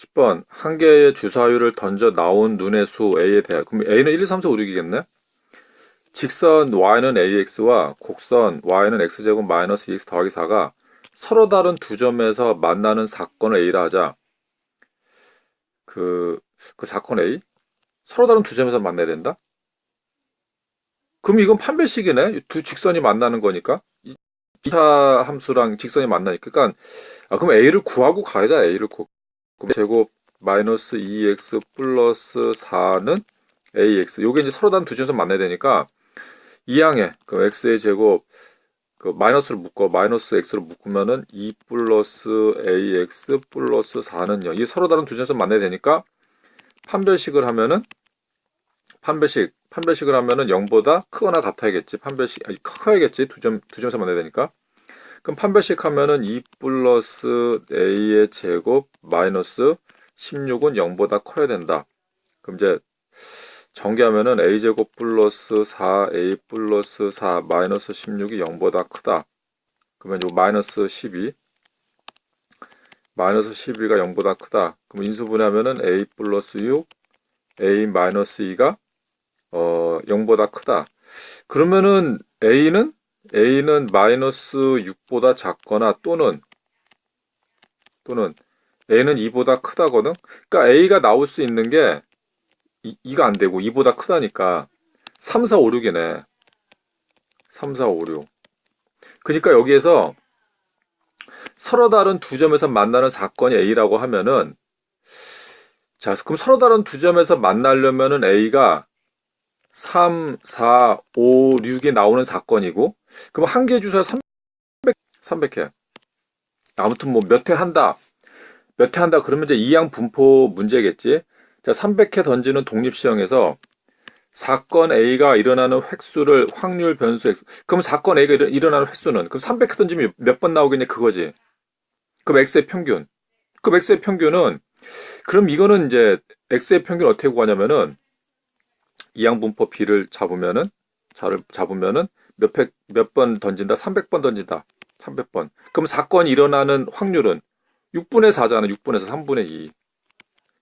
10번 한 개의 주사위를 던져 나온 눈의 수 a에 대하 그럼 a는 1, 2, 3, 4, 5, 6이겠네? 직선 y는 ax와 곡선 y는 x제곱 마이너스 2x 더하기 4가 서로 다른 두 점에서 만나는 사건을 a라 하자. 그, 그 사건 a? 서로 다른 두 점에서 만나야 된다? 그럼 이건 판별식이네? 두 직선이 만나는 거니까? 2차 함수랑 직선이 만나니까. 그러니까, 아, 그럼 a를 구하고 가자, a를 구. 제곱 마이너스 2x 플러스 4는 ax. 요게 이제 서로 다른 두 점에서 만나야 되니까, 이항에 그 x의 제곱 그 마이너스로 묶어 마이너스 x로 묶으면은 2 플러스 ax 플러스 4는요. 이 서로 다른 두 점에서 만나야 되니까 판별식을 하면은 판별식 판별식을 하면은 0보다 크거나 같아야겠지. 판별식 아니 커야겠지. 두 점 두 점에서 만나야 되니까. 그럼 판별식 하면은 2 플러스 a의 제곱 마이너스 16은 0보다 커야 된다. 그럼 이제 전개하면은 a제곱 플러스 4a 플러스 4 마이너스 16이 0보다 크다. 그러면 요 마이너스 12 마이너스 12가 0보다 크다. 그럼 인수분해하면은 a 플러스 6 a 마이너스 2가 어 0보다 크다. 그러면은 a는 a는 마이너스 6보다 작거나 또는 또는 a는 2보다 크다거든. 그러니까 a가 나올 수 있는 게 이, 2가 안 되고 2보다 크다니까 3, 4, 5, 6이네. 3, 4, 5, 6. 그러니까 여기에서 서로 다른 두 점에서 만나는 사건이 A라고 하면은 자, 그럼 서로 다른 두 점에서 만나려면은 A가 3, 4, 5, 6에 나오는 사건이고 그럼 한 개 주사 300, 300회. 아무튼 뭐 몇 회 한다. 몇 회 한다 그러면 이제 이항 분포 문제겠지. 자, 300회 던지는 독립시험에서 사건 A가 일어나는 획수를 확률 변수 X. 그럼 사건 A가 일어 나는 획수는 그럼 300회 던지면 몇 번 나오겠냐 그거지. 그럼 X의 평균. 그럼 X의 평균은 그럼 이거는 이제 X의 평균 어떻게 구하냐면은 이항분포 B를 잡으면은 자를 잡으면은 몇 몇 번 던진다? 300번 던진다. 300번. 그럼 사건이 일어나는 확률은 6분의 4잖아. 6분에서 3분의 2.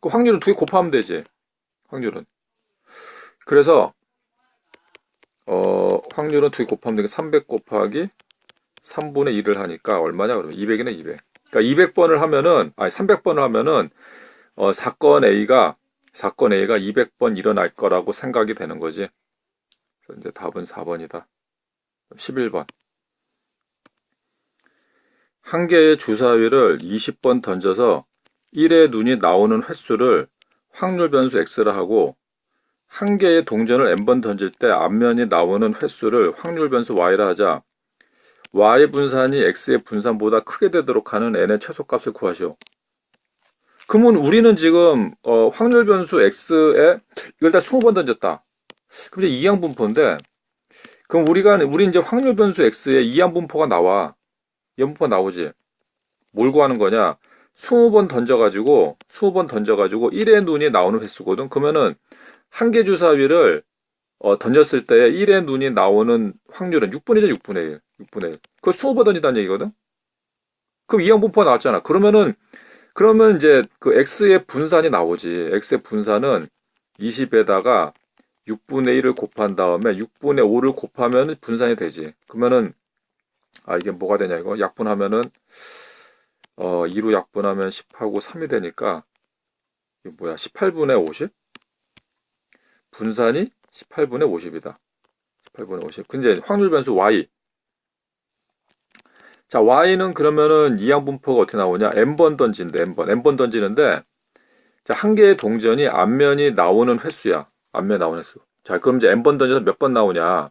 그 확률은 두 개 곱하면 되지. 확률은. 그래서 어, 확률은 두 개 곱하면 되니까 300 곱하기 3분의 2를 하니까 얼마냐 그러면 200이네 200. 그러니까 200번을 하면은 아니 300번을 하면은 어, 사건 A가 사건 A가 200번 일어날 거라고 생각이 되는 거지. 그래서 이제 답은 4번이다. 11번. 한 개의 주사위를 20번 던져서 1의 눈이 나오는 횟수를 확률 변수 x라 하고 한 개의 동전을 n번 던질 때 앞면이 나오는 횟수를 확률 변수 y라 하자 y 분산이 x의 분산보다 크게 되도록 하는 n의 최소값을 구하시오. 그러면 우리는 지금 어, 확률 변수 x에 이걸 다 20번 던졌다. 그럼 이제 이항 분포인데 그럼 우리가 우리 이제 확률 변수 x에 이항 분포가 나와. 이항분포가 나오지. 뭘 구하는 거냐? 20번 던져가지고 20번 던져가지고 1의 눈이 나오는 횟수거든. 그러면은 한 개 주사위를 어, 던졌을 때 1의 눈이 나오는 확률은 6분이죠. 6분의 1. 6분의 1. 그거 20번 던진다는 얘기거든. 그럼 이항 분포가 나왔잖아. 그러면은 그러면 이제 그 x의 분산이 나오지. x의 분산은 20에다가 6분의 1을 곱한 다음에 6분의 5를 곱하면 분산이 되지. 그러면은 아 이게 뭐가 되냐 이거 약분하면은 어, 2로 약분하면 10하고 3이 되니까 이게 뭐야 18분의 50? 분산이 18분의 50이다. 18분의 50. 근데 확률 변수 y. 자, y는 그러면은 이항 분포가 어떻게 나오냐? n번 던진대, n번. n번 던지는데 자, 한 개의 동전이 앞면이 나오는 횟수야. 앞면 나오는 횟수. 자, 그럼 이제 n번 던져서 몇 번 나오냐?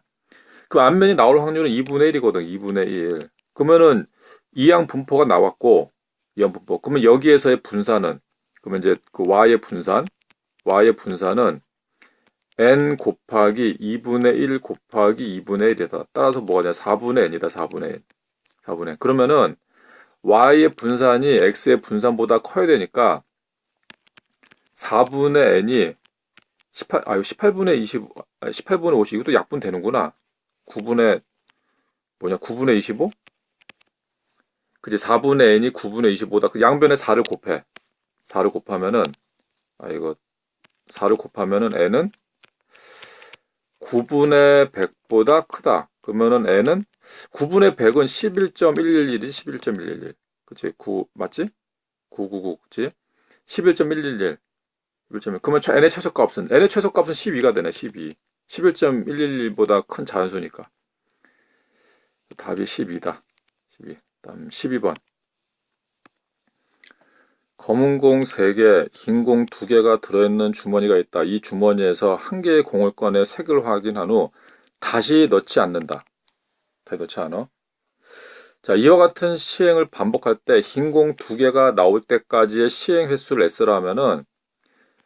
그 앞면이 나올 확률은 2분의 1이거든. 2분의 1. 그러면은 이항 분포가 나왔고 이항 분포. 그러면 여기에서의 분산은 그러면 이제 그 y의 분산, y의 분산은 n 곱하기 2분의 1 곱하기 2분의 1이다. 따라서 뭐가 되냐? 4분의 n이다. 4분의 n. 4분의 n. 그러면은 y의 분산이 x의 분산보다 커야 되니까 4분의 n이 18, 아, 18분의 20, 18분의 50, 이것도 약분 되는구나. 9분의, 뭐냐, 9분의 25? 그지 4분의 n이 9분의 25다. 그 양변에 4를 곱해. 4를 곱하면은 아 이거 4를 곱하면은 n은 9분의 100보다 크다. 그러면은 n은 9분의 100은 11.111이 11.111. 그치? 9 맞지? 999 그치? 11.111. 11.1. 그러면 최- n의 최소값은 n의 최소값은 12가 되네. 12. 11.111보다 큰 자연수니까. 답이 12다. 12. 다음 12번. 검은 공 3개, 흰공 2개가 들어있는 주머니가 있다. 이 주머니에서 한 개의 공을 꺼내 색을 확인한 후 다시 넣지 않는다. 다시 넣지 않아. 자, 이와 같은 시행을 반복할 때 흰 공 2개가 나올 때까지의 시행 횟수를 S라 하면은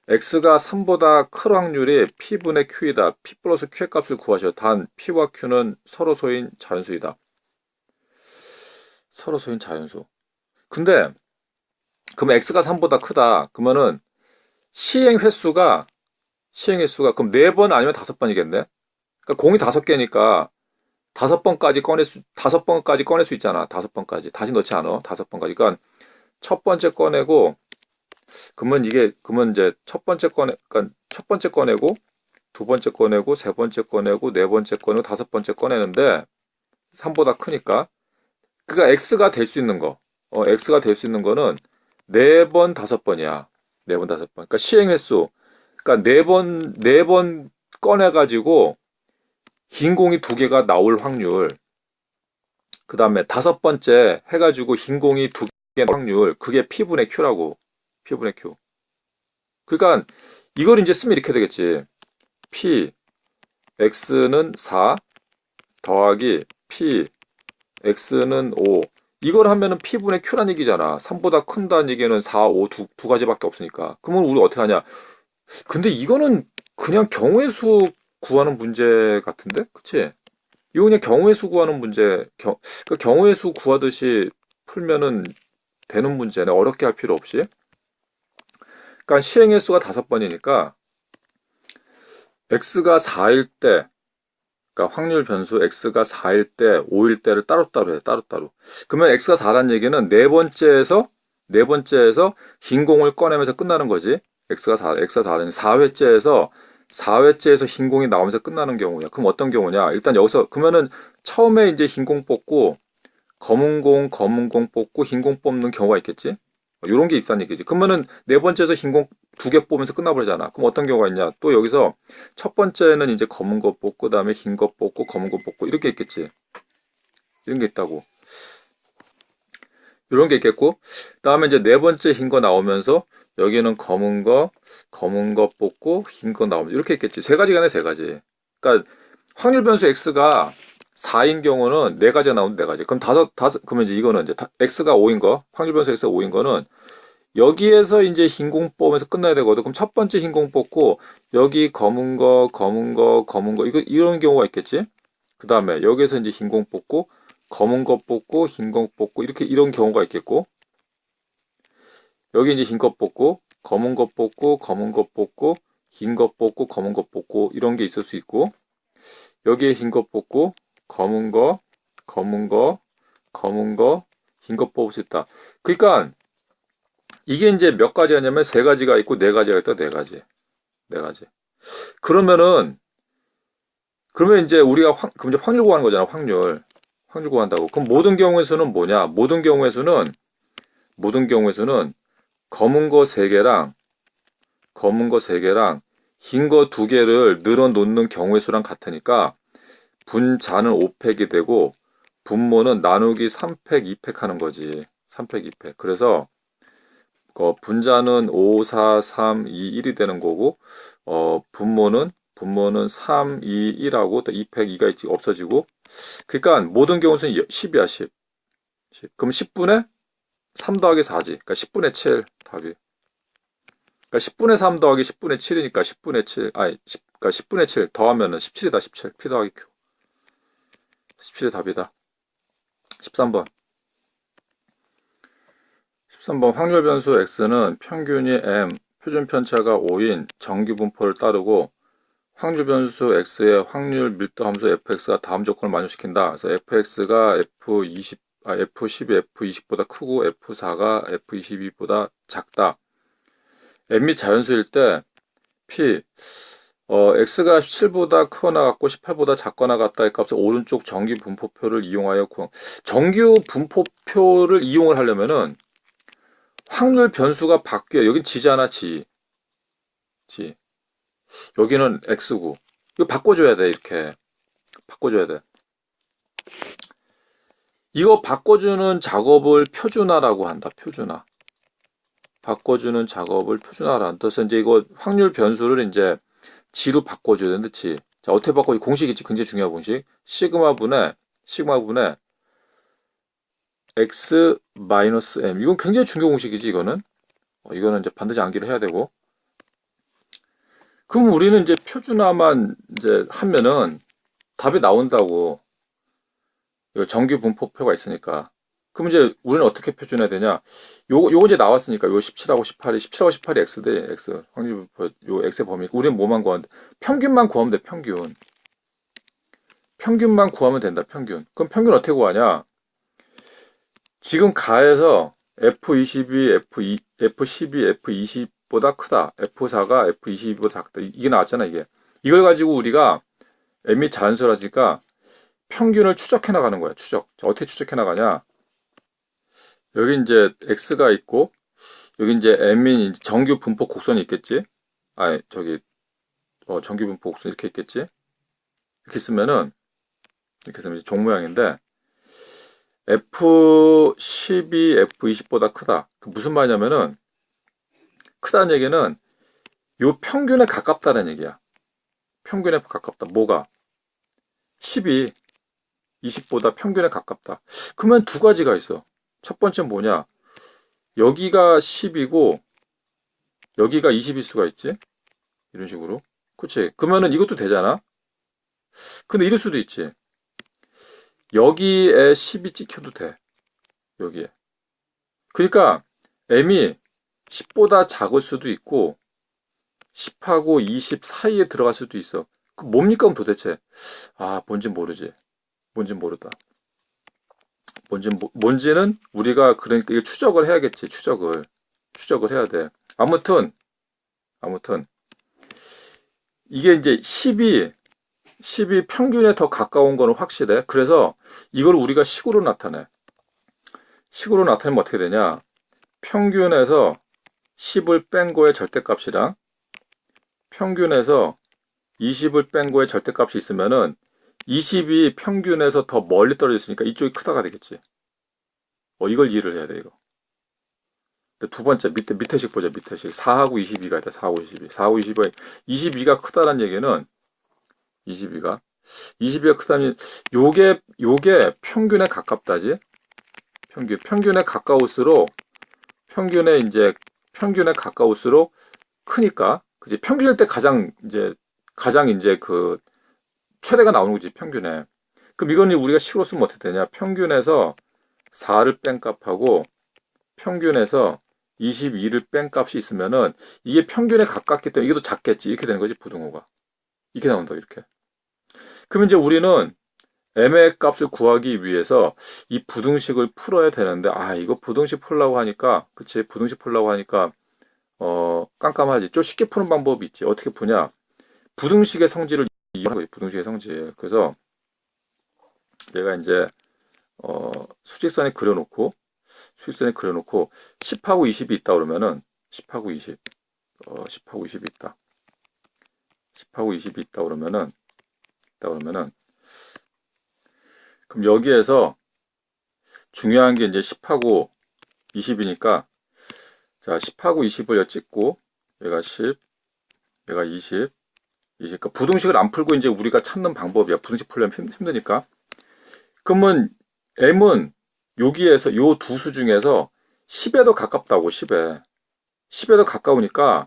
X가 3보다 클 확률이 P분의 Q이다. P 플러스 Q의 값을 구하셔. 단 P와 Q는 서로 소인 자연수이다. 서로 소인 자연수. 근데 그럼 x가 3보다 크다. 그러면은 시행 횟수가 시행 횟수가 그럼 4번 아니면 5번이겠네. 그러니까 공이 5개니까 5번까지 꺼낼 수 5번까지 꺼낼 수 있잖아. 5번까지. 다시 넣지 않아. 5번까지. 그러니까 첫 번째 꺼내고 그러면 이게 그러면 이제 첫 번째 꺼내 그러니까 첫 번째 꺼내고 두 번째 꺼내고 세 번째 꺼내고 네 번째 꺼내고 다섯 번째 꺼내는데 3보다 크니까 그러니까 x가 될 수 있는 거. 어, x가 될 수 있는 거는 네 번, 다섯 번이야. 네 번, 다섯 번. 그러니까 시행 횟수. 그러니까 네 번, 네 번 꺼내 가지고 흰 공이 두 개가 나올 확률. 그 다음에 다섯 번째 해가지고 흰 공이 두 개 확률. 그게 P분의 Q라고. P분의 Q. 그러니까 이걸 이제 쓰면 이렇게 되겠지. P, X는 4 더하기 P, X는 5. 이걸 하면은 P분의 Q란 얘기잖아. 3보다 큰다는 얘기는 4, 5 두, 두 가지밖에 없으니까. 그러면 우리 어떻게 하냐? 근데 이거는 그냥 경우의 수 구하는 문제 같은데? 그치? 이거 그냥 경우의 수 구하는 문제, 경, 그 경우의 수 구하듯이 풀면은 되는 문제네. 어렵게 할 필요 없이. 그러니까 시행의 수가 다섯 번이니까 x가 4일 때 그러니까 확률 변수 x가 4일 때, 5일 때를 따로따로 해, 따로따로. 그러면 x가 4란 얘기는 네 번째에서, 네 번째에서 흰 공을 꺼내면서 끝나는 거지. x가 4, x가 4는 4회째에서, 4회째에서 흰 공이 나오면서 끝나는 경우야. 그럼 어떤 경우냐? 일단 여기서, 그러면은 처음에 이제 흰 공 뽑고, 검은 공, 검은 공 뽑고, 흰 공 뽑는 경우가 있겠지? 요런 게 있다는 얘기지. 그러면은 네 번째에서 흰 공 두 개 뽑으면서 끝나버리잖아. 그럼 어떤 경우가 있냐? 또 여기서 첫 번째는 이제 검은 거 뽑고, 그다음에 흰 거 뽑고, 검은 거 뽑고 이렇게 있겠지. 이런 게 있다고. 이런 게 있겠고, 그다음에 이제 네 번째 흰 거 나오면서 여기는 검은 거, 검은 거 뽑고, 흰 거 나오면 이렇게 있겠지. 세 가지가 네세 가지. 그러니까 확률 변수 x가 4인 경우는 네 가지가 나오는데 네 가지. 그럼 다섯 다섯 그러면 이제 이거는 이제 다- x가 5인 거, 확률 변수 x가 5인 거는 여기에서 이제 흰공 뽑으면서 끝나야 되거든. 그럼 첫 번째 흰공 뽑고 여기 검은 거, 검은 거, 검은 거 이거 이런 경우가 있겠지. 그 다음에 여기에서 이제 흰공 뽑고 검은 거 뽑고 흰공 뽑고 이렇게 이런 경우가 있겠고 여기 이제 흰 거 뽑고 검은 거 뽑고 검은 거 뽑고 흰 거 뽑고 검은 거 뽑고 이런 게 있을 수 있고 여기에 흰 거 뽑고 검은 거, 검은 거, 검은 거, 흰 거 뽑을 수 있다. 그러니까 이게 이제 몇 가지냐면 세 가지가 있고 네 가지가 있다. 네 가지. 네 가지. 그러면은 그러면 이제 우리가 확, 그럼 이제 확률 구하는 거잖아. 확률. 확률 구한다고. 그럼 모든 경우에서는 뭐냐? 모든 경우에서는 모든 경우에서는 검은 거 세 개랑 검은 거 세 개랑 흰 거 두 개를 늘어 놓는 경우의 수랑 같으니까 분자는 5팩이 되고 분모는 나누기 3팩, 2팩 하는 거지. 3팩, 2팩. 그래서 어, 분자는 5, 4, 3, 2, 1이 되는 거고 어, 분모는 분모는 3, 2, 1하고 또 2팩 2가 있지 없어지고 그러니까 모든 경우는 10이야 10. 10. 그럼 10분의 3 더하기 4지. 그러니까 10분의 7 답이. 그러니까 10분의 3 더하기 10분의 7이니까 10분의 7 아니 10, 그러니까 10분의 7 더하면은 17이다 17. P 더하기 Q. 17이 답이다. 13번. 13번 확률 변수 x는 평균이 m, 표준 편차가 5인 정규 분포를 따르고 확률 변수 x의 확률 밀도 함수 fx가 다음 조건을 만족시킨다. 그래서 fx가 f20 아, f10이 f20보다 크고 f4가 f22보다 작다. m이 자연수일 때 p 어, x가 17보다 크거나 같고 18보다 작거나 같다의 값을 오른쪽 정규 분포표를 이용하여 구한 정규 분포표를 이용을 하려면은 확률 변수가 바뀌어 여긴 지잖아 지. 지. 여기는 x고 이거 바꿔줘야 돼 이렇게 바꿔줘야 돼. 이거 바꿔주는 작업을 표준화라고 한다. 표준화. 바꿔주는 작업을 표준화라 한다. 그래서 이제 이거 확률 변수를 이제 지로 바꿔줘야 되는데 지. 자 어떻게 바꿔? 공식 있지. 굉장히 중요한 공식. 시그마 분의 시그마 분의 x 마이너스 m. 이건 굉장히 중요 공식이지 이거는. 어, 이거는 이제 반드시 암기를 해야 되고. 그럼 우리는 이제 표준화만 이제 하면은 답이 나온다고. 정규 분포표가 있으니까. 그럼 이제 우리는 어떻게 표준해야 되냐? 요거, 요거 이제 나왔으니까 요 17하고 18이 17하고 18이 x대 x 확률 요 x의 범위. 우리는 뭐만 구하면 돼? 평균만 구하면 돼. 평균. 평균만 구하면 된다. 평균. 그럼 평균 어떻게 구하냐? 지금 가에서 F22, F2, F12, F20보다 크다. F4가 F22보다 작다. 이게 나왔잖아, 이게. 이걸 가지고 우리가 M이 자연수라니까 평균을 추적해 나가는 거야, 추적. 자, 어떻게 추적해 나가냐? 여기 이제 X가 있고, 여기 이제 M인 정규 분포 곡선이 있겠지? 아, 저기, 어, 정규 분포 곡선 이렇게 있겠지? 이렇게 쓰면은, 이렇게 쓰면 이제 종 모양인데, F12, F20보다 크다. 그 무슨 말이냐면은, 크다는 얘기는 요 평균에 가깝다는 얘기야. 평균에 가깝다. 뭐가? 10이 20보다 평균에 가깝다. 그러면 두 가지가 있어. 첫 번째는 뭐냐? 여기가 10이고 여기가 20일 수가 있지? 이런 식으로. 그치? 그러면은 이것도 되잖아? 근데 이럴 수도 있지. 여기에 10이 찍혀도 돼. 여기에. 그러니까 m이 10보다 작을 수도 있고 10하고 20 사이에 들어갈 수도 있어. 그 뭡니까 그럼 도대체? 아, 뭔지 모르지. 뭔지 모르다. 뭔지 뭔지는 우리가 그러니까 추적을 해야겠지. 추적을. 추적을 해야 돼. 아무튼 아무튼 이게 이제 10이 10이 평균에 더 가까운 거는 확실해. 그래서 이걸 우리가 식으로 나타내. 식으로 나타내면 어떻게 되냐? 평균에서 10을 뺀 거의 절대값이랑 평균에서 20을 뺀 거의 절대값이 있으면은 20이 평균에서 더 멀리 떨어져 있으니까 이쪽이 크다가 되겠지. 어, 이걸 이해를 해야 돼, 이거. 두 번째, 밑에, 밑에식 보자, 밑에식. 4하고 22가 있다, 4하고 22. 4하고 22가, 22가 크다는 얘기는, 22가, 22가 크다면, 요게, 요게 평균에 가깝다지? 평균, 평균에 가까울수록, 평균에 이제, 평균에 가까울수록 크니까, 그지? 평균일 때 가장, 이제, 가장 이제 그, 최대가 나오는 거지, 평균에. 그럼 이거는 우리가 식으로 쓰면 어떻게 되냐? 평균에서 4를 뺀 값하고 평균에서 22를 뺀 값이 있으면은 이게 평균에 가깝기 때문에 이게 더 작겠지. 이렇게 되는 거지, 부등호가. 이렇게 나온다, 이렇게. 그럼 이제 우리는 m의 값을 구하기 위해서 이 부등식을 풀어야 되는데, 아, 이거 부등식 풀라고 하니까, 그치, 부등식 풀라고 하니까, 어, 깜깜하지. 좀 쉽게 푸는 방법이 있지. 어떻게 푸냐? 부등식의 성질을 이용하는 거지, 부등식의 성질. 그래서, 얘가 이제, 어, 수직선에 그려놓고, 수직선에 그려놓고, 10하고 20이 있다 그러면은, 10하고 20, 어, 10하고 20이 있다. 10하고 20이 있다 그러면은, 있다 그러면은, 그럼 여기에서 중요한 게 이제 10하고 20이니까, 자, 10하고 20을 여 찍고, 얘가 10, 얘가 20, 20. 그러니까 부등식을 안 풀고 이제 우리가 찾는 방법이야. 부등식 풀려면 힘드니까. 그러면 m은 여기에서 요 두 수 중에서 10에 더 가깝다고 10에 10에 더 가까우니까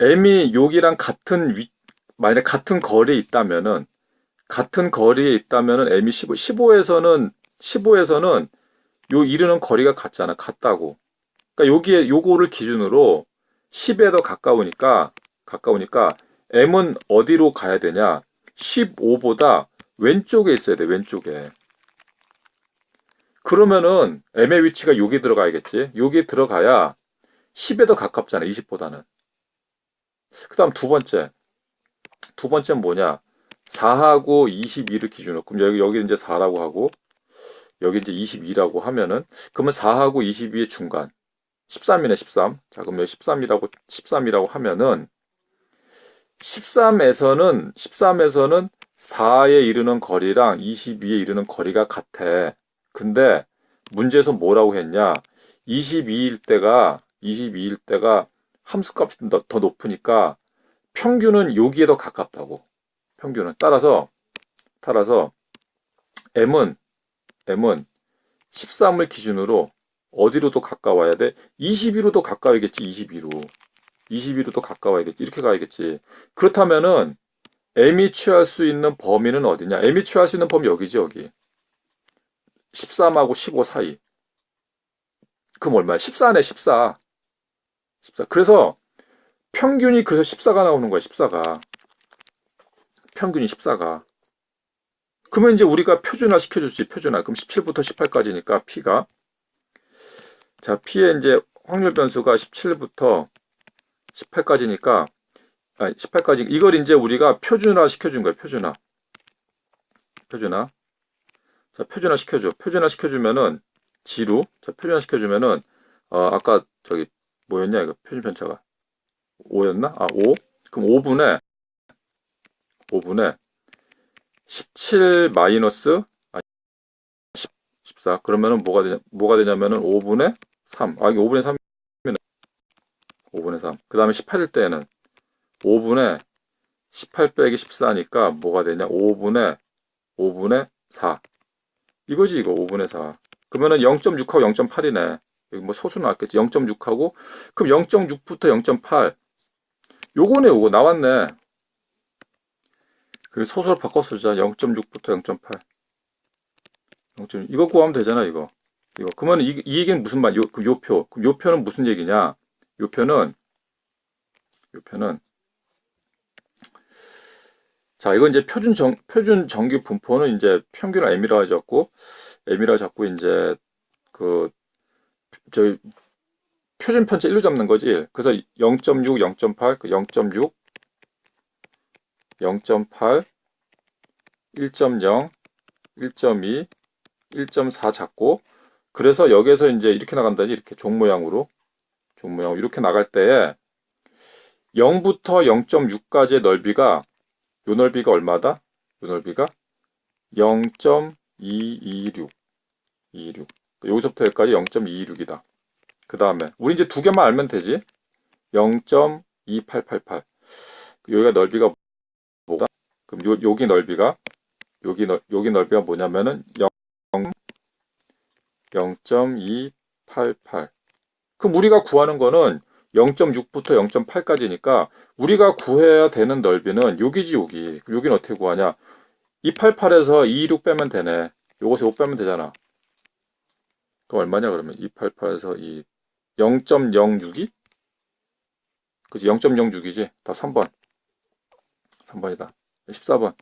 m이 여기랑 같은 위 만약 같은 거리에 있다면은 같은 거리에 있다면은 m이 15 15에서는 15에서는 요 이르는 거리가 같잖아 같다고 그러니까 여기에 요거를 기준으로 10에 더 가까우니까 가까우니까 m은 어디로 가야 되냐 15보다 왼쪽에 있어야 돼 왼쪽에 그러면은 m의 위치가 여기 들어가야겠지. 여기 들어가야 10에 더 가깝잖아. 20보다는. 그 다음 두 번째. 두 번째는 뭐냐? 4하고 22를 기준으로. 그럼 여기, 여기 이제 4라고 하고, 여기 이제 22라고 하면은, 그러면 4하고 22의 중간. 13이네, 13. 자, 여기 13이라고, 13이라고 하면은, 13에서는, 13에서는 4에 이르는 거리랑 22에 이르는 거리가 같아. 근데, 문제에서 뭐라고 했냐? 22일 때가, 22일 때가 함수값이 더, 더 높으니까 평균은 여기에 더 가깝다고. 평균은. 따라서, 따라서, m은, m은 13을 기준으로 어디로 더 가까워야 돼? 22로 더 가까워야겠지, 22로. 22로 더 가까워야겠지. 이렇게 가야겠지. 그렇다면은, m이 취할 수 있는 범위는 어디냐? m이 취할 수 있는 범위 여기지, 여기. 13하고 15 사이. 그럼 얼마야? 14네, 14. 14. 그래서 평균이 그래서 14가 나오는 거야, 14가. 평균이 14가. 그러면 이제 우리가 표준화 시켜줬지, 표준화. 그럼 17부터 18까지니까 P가. 자, P의 이제 확률 변수가 17부터 18까지니까, 아, 18까지. 이걸 이제 우리가 표준화 시켜준 거야, 표준화. 표준화. 자, 표준화 시켜줘. 표준화 시켜주면은, 지루. 자, 표준화 시켜주면은, 어, 아까 저기, 뭐였냐, 이거 표준 편차가. 5였나? 아, 5? 그럼 5분의, 5분의 17 마이너스, 아, 10, 14. 그러면은 뭐가 되냐, 뭐가 되냐면은 5분의 3. 아, 이게 5분의 3이면 5분의 3. 그 다음에 18일 때에는 5분의 18 빼기 14니까 뭐가 되냐, 5분의, 5분의 4. 이거지, 이거, 5분의 4. 그러면은 0.6하고 0.8이네. 여기 뭐 소수 나왔겠지. 0.6하고, 그럼 0.6부터 0.8. 요거네, 요거. 나왔네. 그 소수로 바꿔 쓰자. 0.6부터 0.8. 0.6. 이거 구하면 되잖아, 이거. 이거. 그러면 이, 이 얘기는 무슨 말, 요, 그 요표. 그럼 요 표는 무슨 얘기냐? 요표는, 요표는, 자, 이건 이제 표준 정, 표준 정규 분포는 이제 평균을 m이라고 잡고, m이라고 잡고 이제, 그, 저희, 표준 편차 1로 잡는 거지. 그래서 0.6, 0.8, 그 0.6, 0.8, 1.0, 1.2, 1.4 잡고, 그래서 여기에서 이제 이렇게 나간다지, 이렇게 종 모양으로. 종 모양 이렇게 나갈 때에 0부터 0.6까지의 넓이가 요 넓이가 얼마다? 요 넓이가 0.226. 26. 여기서부터 여기까지 0.226이다. 그 다음에 우리 이제 두 개만 알면 되지. 0.2888. 여기가 넓이가 뭐가? 그럼 요, 여기 넓이가 여기 넓 여기 넓이가 뭐냐면은 0 0.288. 그럼 우리가 구하는 거는 0.6부터 0.8까지니까 우리가 구해야 되는 넓이는 여기지 여기. 여기는 어떻게 구하냐? 288에서 226 빼면 되네. 요것에 5 빼면 되잖아. 그럼 얼마냐 그러면 288에서 2 0.062? 그치 0.06이지. 다 3번. 3번이다. 14번.